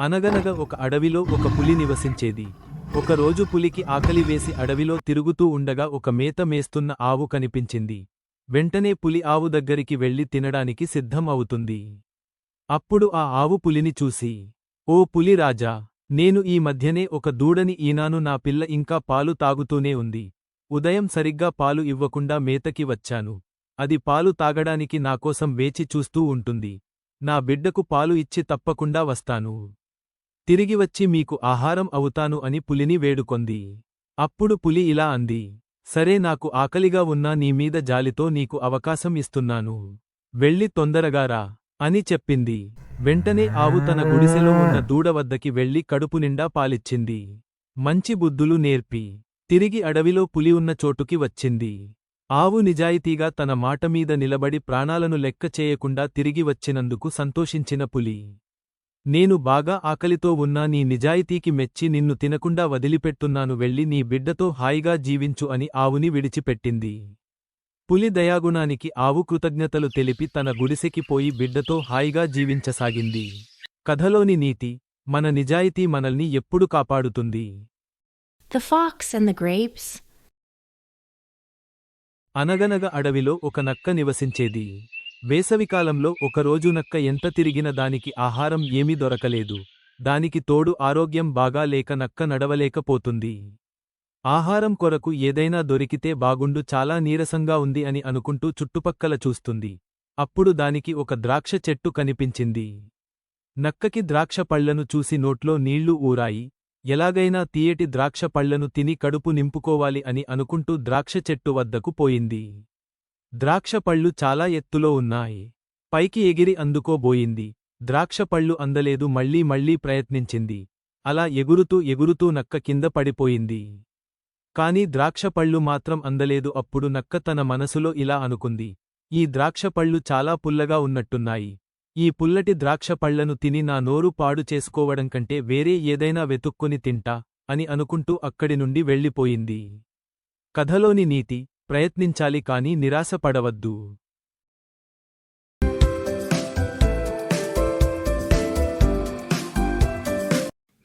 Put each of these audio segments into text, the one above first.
అనగనగా ఒక అడవిలో ఒక పులి నివసించేది. ఒకరోజు పులికి ఆకలి వేసి అడవిలో తిరుగుతూ ఉండగా ఒక మేత మేస్తున్న ఆవు కనిపించింది. వెంటనే పులి ఆవు దగ్గరికి వెళ్ళి తినడానికి సిద్ధం అవుతుంది. అప్పుడు ఆ ఆవు పులిని చూసి ఓ పులి రాజా నేను ఈ మధ్యనే ఒక దూడని ఈనాను నా పిల్ల ఇంకా పాలు తాగుతూనే ఉంది. ఉదయం సరిగ్గా పాలు ఇవ్వకుండా మేతకి వచ్చాను. అది పాలు తాగడానికి నాకోసం వేచి చూస్తూ ఉంటుంది. నా బిడ్డకు పాలు ఇచ్చి తప్పకుండా వస్తాను. తిరిగివచ్చి మీకు ఆహారం అవుతాను అని పులిని వేడుకొంది. అప్పుడు పులి ఇలా అంది సరే నాకు ఆకలిగా ఉన్నా నీమీద జాలితో నీకు అవకాశం ఇస్తున్నాను. వెళ్ళి తొందరగారా అని చెప్పింది. వెంటనే ఆవు తన గుడిసెలో ఉన్న దూడ వద్దకి వెళ్ళి కడుపు నిండా పాలిచ్చింది. మంచి బుద్ధులు నేర్పి తిరిగి అడవిలో పులి ఉన్న చోటుకి వచ్చింది. ఆవు నిజాయితీగా తన మాటమీద నిలబడి ప్రాణాలను లెక్క చేయకుండా తిరిగి వచ్చినందుకు సంతోషించిన పులి. నేను బాగా ఆకలితో ఉన్నా నీ నిజాయితీకి మెచ్చి నిన్ను తినకుండా వదిలిపెట్టున్నాను వెళ్ళి నీ బిడ్డతో హాయిగా జీవించు అని ఆవుని విడిచిపెట్టింది. పులి దయాగుణానికి ఆవు కృతజ్ఞతలు తెలిపి తన గుడిసెకి పోయి బిడ్డతో హాయిగా జీవించసాగింది. కథలోని నీతి మన నిజాయితీ మనల్ని ఎప్పుడు కాపాడుతుంది. The Fox and the Grapes. అనగనగ అడవిలో ఒక నక్క నివసించేది. వేసవికాలంలో ఒకరోజు నక్క ఎంత తిరిగిన దానికి ఆహారం ఏమీ దొరకలేదు. దానికి తోడు ఆరోగ్యం బాగా లేక నక్క నడవలేకపోతుంది. ఆహారం కొరకు ఏదైనా దొరికితే బాగుండు చాలా నీరసంగా ఉంది అని అనుకుంటూ చుట్టుపక్కల చూస్తుంది. అప్పుడు దానికి ఒక ద్రాక్ష చెట్టు కనిపించింది. నక్కకి ద్రాక్ష పళ్ళను చూసి నోట్లో నీళ్ళు ఊరాయి. ఎలాగైనా తీయటి ద్రాక్ష పళ్ళను తిని కడుపు నింపుకోవాలి అని అనుకుంటూ ద్రాక్ష చెట్టు వద్దకు పోయింది. ద్రాక్షపళ్ళు చాలా ఎత్తులో ఉన్నాయి. పైకి ఎగిరి అందుకోబోయింది. ద్రాక్షపళ్ళు అందలేదు మళ్ళీ మళ్ళీ ప్రయత్నించింది. అలా ఎగురుతూ ఎగురుతూ నక్క కింద పడిపోయింది. కాని ద్రాక్షపళ్ళు మాత్రం అందలేదు అప్పుడు నక్క తన మనసులో ఇలా అనుకుంది. ఈ ద్రాక్షపళ్ళు చాలా పుల్లగా ఉన్నట్టున్నాయి. ఈ పుల్లటి ద్రాక్షపళ్ళను తిని నా నోరు పాడు చేసుకోవడం కంటే వేరే ఏదైనా వెతుక్కుని తింటా అని అనుకుంటూ అక్కడి నుండి వెళ్ళిపోయింది. కథలోని నీతి. ప్రయత్నించాలి కాని నిరాశపడవద్దు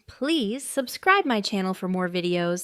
Please subscribe my channel for more videos.